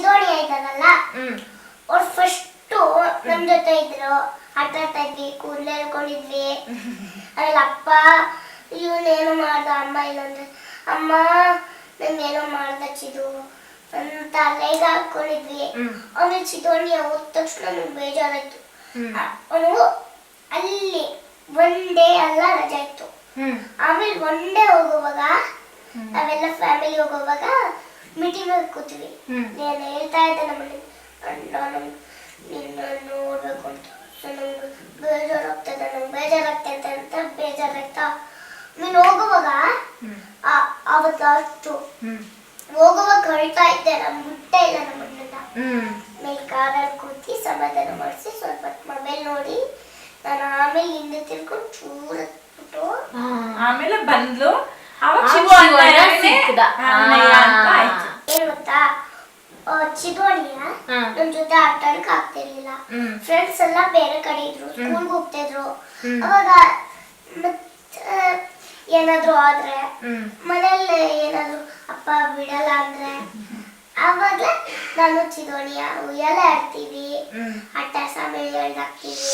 ಚಿದೋಣಿ ಆಯ್ತದಲ್ಲ? ಅವ್ರು ಫಸ್ಟು ನಮ್ ಜೊತೆ ಇದ್ರು. ಆಟ ಆಡ್ತಾ ಇದ್ವಿ ಕೂದಲು ಹೇಳ್ಕೊಂಡಿದ್ವಿ ಆಮೇಲೆ ಅಪ್ಪ ಇವನೇನು ಮಾಡ್ದ ಅಮ್ಮ ಇಲ್ಲಂದ್ರೆ ಅಮ್ಮ ನಂಗೇನೋ ಮಾಡ್ದ ಚಿದು. ಅಂತ ತಲೆಗೆ ಹಾಕೊಂಡಿದ್ವಿ. ಆಮೇಲೆ ಚಿದೋಣಿ ಹೋದ ತಕ್ಷಣ ನಮ್ಗೆ ಬೇಜಾರಾಯ್ತು. ಅವನು ಅಲ್ಲಿ ಒನ್ ಡೇ ಎಲ್ಲ ರಜೆ ಇತ್ತು ಆಮೇಲೆ ಒನ್ ಡೇ ಹೋಗುವಾಗ ನಾವೆಲ್ಲ ಫ್ಯಾಮಿಲಿ ಹೋಗುವಾಗ ಮೀಟಿಂಗ್ ಅಲ್ಲಿ ಕೂತೀವಿ ಹ್ಮ್. ನಾನು ಹೇಳ್ತಾ ಇದ್ದೆ ನಮ್ಮಲ್ಲಿ ನಾನು ನಿನ್ನ ನೋಡ್ಬೇಕು ಅಂತ ನನಗೆ ಬೇಜಾರಾಗ್ತದೆ ನಂಗೆ ಬೇಜಾರಾಗ್ತೈತೆ ಅಂತ ಬೇಜಾರಾಯ್ತಾ ನೀನು ಹೋಗುವಾಗ ಹ್ಮ್ ಆ- ಅವತ್ತು ಲಾಸ್ಟು ಹ್ಮ್ ಹೋಗುವಾಗ ಹೊರಡ್ತಾ ಇದ್ದೆ ನಾನು ಮುಟ್ಟೆ ಇಲ್ಲ ನಮ್ಮನ್ನ ಹ್ಮ್ ಮೇಲೆ ಕಾರಲ್ಲಿ ಕೂತಿ ಸಮಾಧಾನ ಮಾಡಿಸಿ ಸ್ವಲ್ಪ ಮೊಬೈಲ್ ನೋಡಿ ನಾನು ಆಮೇಲೆ ಹಿಂದೆ ತಿರ್ಕೊಂಡು ಚೂರ ಬಿಟ್ಟು ಆಮೇಲೆ ಬಂದ್ಲು ಅವಾಗ ಆ ಶಿವು ಶಿವು ಅಣ್ಣ ಅಣ್ಣನೇ ಸಿಕ್ದ. ಅಣ್ಣಯ್ಯ ಅಂತ ಆ. ಆಯ್ತು ಏನ್ ಗೊತ್ತಾ ಹಾ. ನಮ್ ಜೊತೆ ಆಟ ಆಡಕ್ ಆಗ್ತಿರ್ಲಿಲ್ಲ ಫ್ರೆಂಡ್ಸ್ ಎಲ್ಲ ಬೇರೆ ಕಡೆ ಇದ್ರು ಸ್ಕೂಲ್ಗೆ ಹೋಗ್ತಾ ಇದ್ರು. ಅವಾಗ ಏನಾದ್ರು ಆದ್ರೆ ಮನೆಯಲ್ಲಿ ಮನೇಲಿ ಏನಾದ್ರು ಅಪ್ಪ ಬಿಡಲ್ಲ ಅಂದ್ರೆ ಅವಾಗ ನಾನು ಚಿದೋಣಿಯ ಉಯ್ಯಾಲೆ ಆಡ್ತೀವಿ. ಆಟ ಸಾಮೇಲೆ ಹೇಳ್ದಾಕ್ತೀವಿ